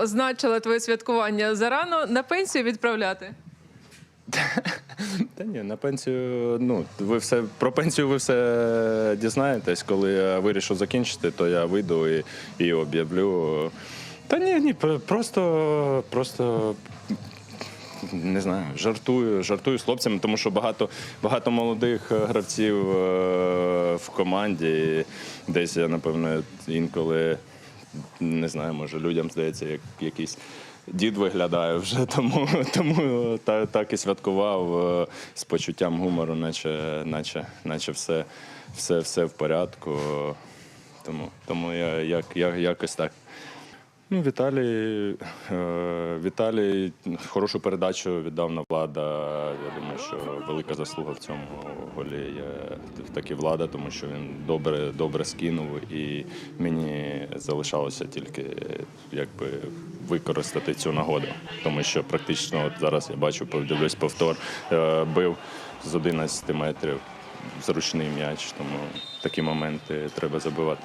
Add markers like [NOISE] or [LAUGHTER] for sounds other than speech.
означила твоє святкування зарано на пенсію відправляти? Та ні, на пенсію. Ну, ви все про пенсію ви все дізнаєтесь. Коли я вирішу закінчити, то я вийду і, і об'явлю. Та ні, ні, просто, просто не знаю, жартую, жартую з хлопцями, тому що багато, багато молодих е, гравців е, в команді. Десь я, напевно, інколи не знаю, може людям здається, як якийсь. Дід виглядає вже, [LAUGHS] тому, тому та, так і святкував е, з почуттям гумору, наче, наче, наче все, все, все в порядку. Тому, тому я як, я, якось так. Ну, Віталій, е, Віталій хорошу передачу віддав на влада. Я думаю, що велика заслуга в цьому голі є таки влада, тому що він добре, добре скинув, і мені залишалося тільки якби використати цю нагоду. Тому що практично от зараз я бачу, подивлюсь повтор, е, бив з 11 метрів зручний м'яч, тому такі моменти треба забивати.